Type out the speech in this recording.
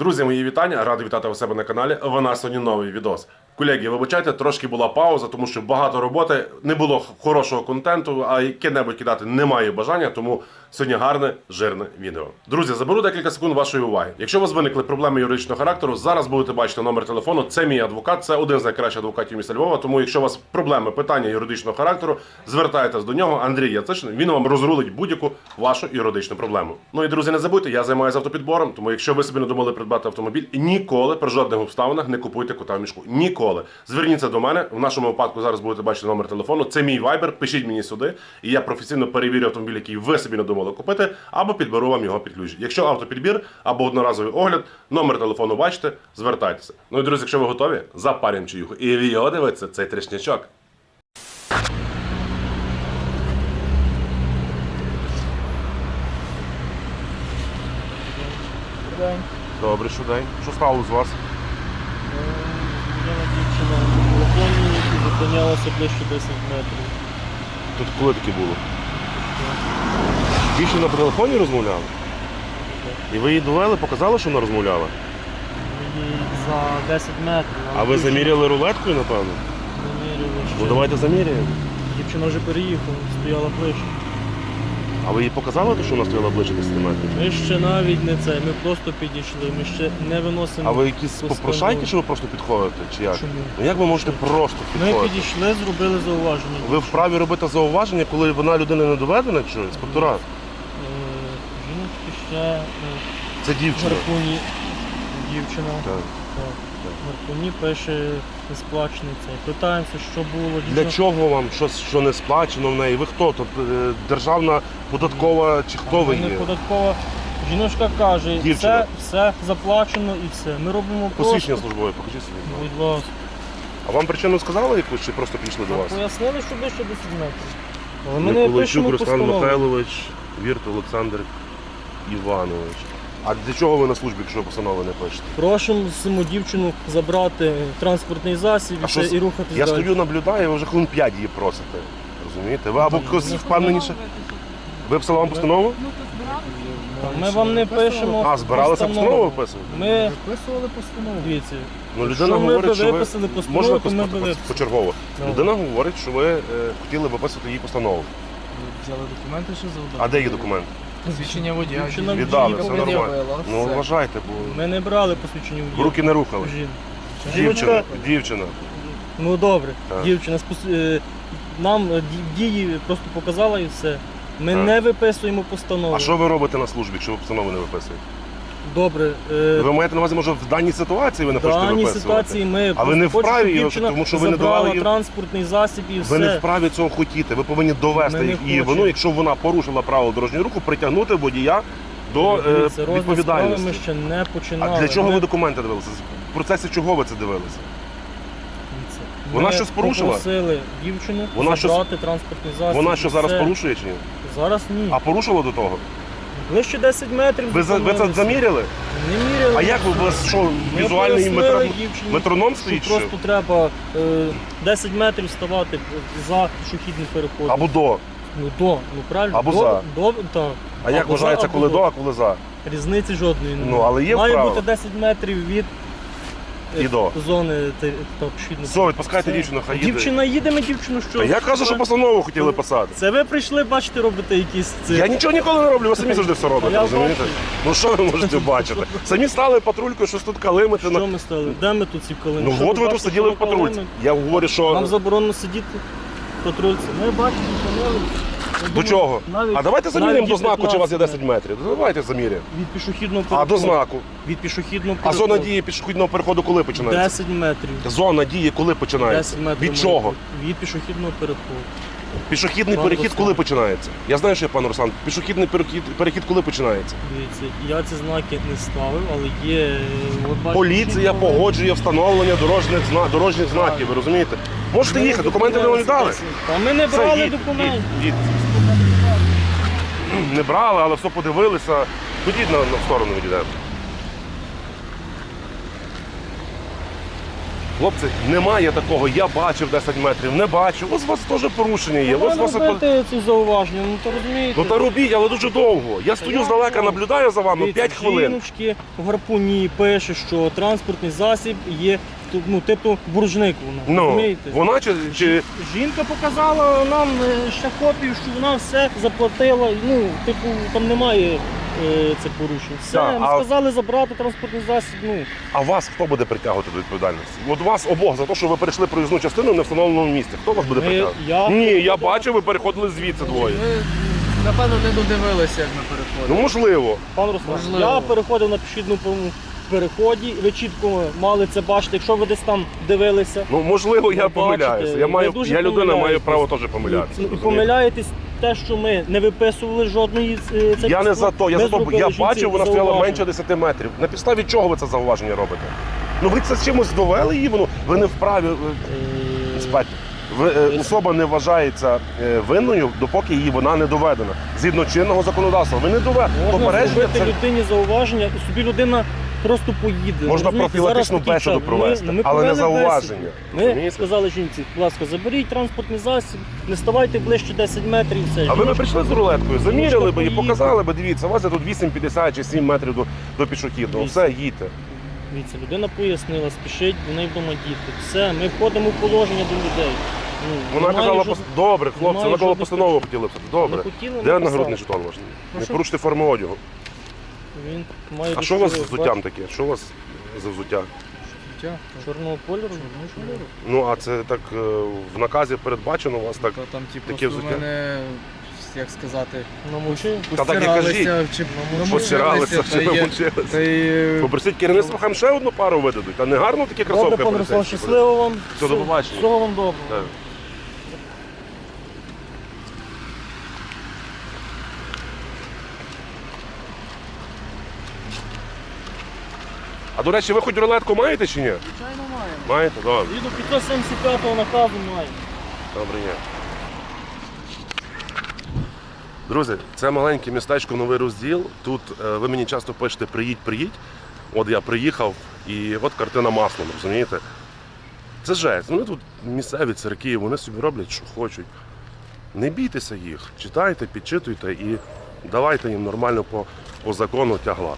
Друзі, мої вітання. Радий вітати у себе на каналі. В нас сьогодні новий відос. Колеги, вибачайте, трошки була пауза, тому що багато роботи, не було хорошого контенту, а яке-небудь кидати немає бажання, тому сьогодні гарне, жирне відео. Друзі, заберу декілька секунд вашої уваги. Якщо у вас виникли проблеми юридичного характеру, зараз будете бачити номер телефону. Це мій адвокат, це один з найкращих адвокатів міста Львова. Тому, якщо у вас проблеми, питання юридичного характеру, звертайтесь до нього. Андрій Яцишин. Він вам розрулить будь-яку вашу юридичну проблему. Ну і друзі, не забудьте, я займаюся автопідбором. Тому, якщо ви собі не думали придбати автомобіль, ніколи при жодних обставинах не купуйте кота в мішку. Ніколи. Зверніться до мене. В нашому випадку зараз будете бачити номер телефону. Це мій вайбер. Пишіть мені сюди, і я професійно перевірю автомобіль, який ви собі не думали купити, або підберу вам його під ключ. Якщо автопідбір або одноразовий огляд, номер телефону бачите, звертайтеся. Ну і друзі, якщо ви готові, запарюємо чаюху. І відео дивиться цей трішнячок. Добре, що день. Що стало з вас? Я дівчина в телефоні і зупинялася ближче 10 метрів. Тут коли таке було? Дівчина по телефоні розмовляла? І ви її довели, показали, що вона розмовляла? Мені за 10 метрів. А ви заміряли рулеткою, напевно? Замірювали. Ну давайте заміряємо. Дівчина вже переїхала, стояла ближче. А ви їй показали, що вона стояла ближче 10 метрів? Ми ще навіть не це, ми просто підійшли, ми ще не виносимо. А ви якісь постанову. попрошайки, що ви просто підходите? Чи як? Чому? Ну як ви можете просто Ми підходити? підійшли, зробили зауваження. Ви вправі робити зауваження, коли вона людина не доведена, чи інспектора? Е, ще е, Це дівчина. гарпуні дівчина. Так. Так. Гарпуні пише несплачений цей. Питаємося, що було. Для дівчина- чого вам щось, що не сплачено в неї? Ви хто? Тобто е, державна податкова чи хто ви є? податкова. Жіночка каже, Дівчина. все, все заплачено і все. Ми робимо Посвідчення просто. службове, покажіть собі. Будь ласка. А вам причину сказали якусь чи просто підійшли до вас? Пояснили, що ближче 10 метрів. Але ми не Миколайчук пишемо Руслан постанову. Михайлович, Вірт Олександр Іванович. А для чого ви на службі, якщо постанови не пишете? Просимо саму дівчину забрати транспортний засіб і, А що все, з- і рухатись Я далі. стою, наблюдаю, ви вже хвилин 5 її просите. Розумієте? Ви або якось впевненіше. Ви писали вам постанову? Ми вам не пишемо. А, збиралися постанову. виписувати? Ми виписували постанову. Дивіться, Ну, людина ми говорить, б що ви... виписали постанову, Можна то ми виписали. почергово. Ну. Людина говорить, що ви е, хотіли виписувати їй постанову. Взяли документи ще завдали? А де її документ? Свідчення водія. Дівчина Віддали, все нормально. Ну все. вважайте, бо ми не брали посвідчення водія. руки не рухали. Жін. Дівчина, Жіночка, дівчина. ну добре, Так. дівчина спос- е, нам е, ді- дії просто показала і все. Ми Так. не виписуємо постанову. А що ви робите на службі, якщо ви постанови не виписуєте? Добре, е, Ви маєте на увазі, може, в даній ситуації ви не в хочете даній виписувати? ситуації ми А ви не вправі тому що ви не забрала давали їй- транспортний засіб і Ви не вправі цього хотіти. Ви повинні довести Ми не її хочемо. вину, якщо вона порушила правила дорожнього руху, притягнути водія до е, Дивіться, розгляд справи відповідальності. ми ще не починали. А для чого Ми- ви документи дивилися? В процесі чого ви це дивилися? Дивіться, Вона ми щось порушила? Попросили дівчину Вона щось- забрати транспортний засіб. Вона що зараз все. порушує чи ні? Зараз ні. А порушила до того? Ближче 10 метрів. Ви, за- ви це зупинилися. заміряли? Не міряли. А як ви у вас що, Ми візуальний пояснили метро... дівчині, метроном стоїть? Що? Просто треба е, 10 метрів ставати за пішохідний переход. Або до. Ну до, ну правильно. Або до, за. До, та. А як Або за, вважається, або коли до, а коли за? Різниці жодної немає. Ну, але є Має вправо. бути 10 метрів від І до. зони та, пішохідного. Все, відпускайте дівчину, хай їде. Дівчина їде, ми дівчину що? Та я кажу, що постанову хотіли писати. Це ви прийшли, бачите, робите якісь це. Я нічого ніколи не роблю, ви самі завжди все робите, Я розумієте? бачу. Ну що ви можете бачити? Самі стали патрулькою, щось тут калимити. Що на- ми стали? Де ми тут ці калини? Ну Що от ви тут бачите, сиділи що в ми патрульці. Я говорю, що Нам заборонено сидіти в патрульці. Ми бачимо, зупинили. Я до чого? навіть- А давайте заміряємо до знаку, чи у вас є 10 метрів. Давайте заміряємо. Від пішохідного А до знаку. Від пішохідного А зона дії пішохідного переходу коли починається? 10 метрів. Зона дії коли 10 починається? метрів. Від чого? Від пішохідного переходу. Пішохідний Пан перехід Руслан. коли починається? Я знаю, що я пан Руслан. Пішохідний перехід, перехід коли починається? Дивіться, я ці знаки не ставив, але є. е, От Поліція погоджує встановлення дорожніх зна... дорожніх знаків, ви розумієте? Можете їхати, документи ви не дали. Та ми не брали їдь, їдь. Не брали, але все подивилися. Ходіть на, на сторону відійдемо. Хлопці, немає такого, я бачив 10 метрів, не бачив. Ось у вас теж порушення є. Ось у вас... ці зауваження, ну то розумієте. Ну та робіть, але дуже довго. Я стою здалека, наблюдаю за вами 5 хвилин. Жіночки в гарпуні пише, що транспортний засіб є ну, типу буржник вона. Ну, розумієте? вона чи, чи Жінка показала нам е, ще копію, що вона все заплатила. Ну, типу, там немає е, цих порушень. Все, Так, ми а- сказали забрати транспортний засіб. Ну, а вас хто буде притягувати до відповідальності? От вас обох за те, що ви перейшли проїзну частину в невстановленому місці. Хто вас буде Ми- притягувати? я- Ні, я бачив, ви переходили звідси двоє. Ви, напевно, не додивилися, як ми переходили. Ну можливо. пан Руслан, Можливо. я переходив на пішохідному переході, ви чітко мали це бачити. Якщо ви десь там дивилися, Ну можливо, я помиляюся. Я маю дуже я людина, маю право теж помилятися. і, і помиляєтесь те, що ми не виписували жодної з е, цих Я не за то, я Ми за то, я бачив, вона стояла менше 10 метрів. На підставі чого ви це зауваження робите? Ну ви це з чимось довели її, воно ви не вправі. Інспектор, е, особа не вважається е, винною, допоки її вона не доведена. Згідно чинного законодавства, ви не доведені. Можна зробити це людині зауваження, і собі людина просто поїде. можна профілактичну бесіду провести, Ми- ми але не зауваження. Ми сказали жінці, будь ласка, заберіть транспортний засіб, не ставайте ближче 10 метрів. Все. А ви б прийшли з рулеткою, заміряли б і показали б, дивіться, у вас тут 8,50 чи 7 метрів до, до пішохідного. Все, їдьте. Дивіться, людина пояснила, спішить, до неї вдома діти. Все, ми входимо в положення до людей. Ну, Вона казала, пос- добре, хлопці, вона казала постанову хотіли писати. Добре. Не хотіли, Де нагрудний жетон ваш? Не Прошу? поруште форму одягу. Він має А що у вас з взуттям таке? Що у вас за взуття? Життя. Чорного кольору. Ну, а це так е, в наказі передбачено у вас так. Та там, ті, Таке просто взуття? мене, як сказати, Намочив. Та так і кажіть. постиралися, чи Постиралися, та чи є- мучилися. та й- Попросіть керівництво, хай ще одну пару видадуть. А не гарно такі кросовки Добре, пане Руслан, поліцейські щасливо вам. Все, до побачення. Всього вам доброго. Так. А до речі, ви хоч рулетку маєте чи ні? Звичайно маємо. Маєте? Добре. Згідно 575 наказу має. Добре, ні. Друзі, це маленьке містечко Новий Розділ. Тут е, ви мені часто пишете приїдь, приїдь. От я приїхав і от картина маслом, розумієте? Це жесть. Вони тут місцеві церкви, вони собі роблять, що хочуть. Не бійтеся їх, читайте, підчитуйте і давайте їм нормально по, по закону тягла.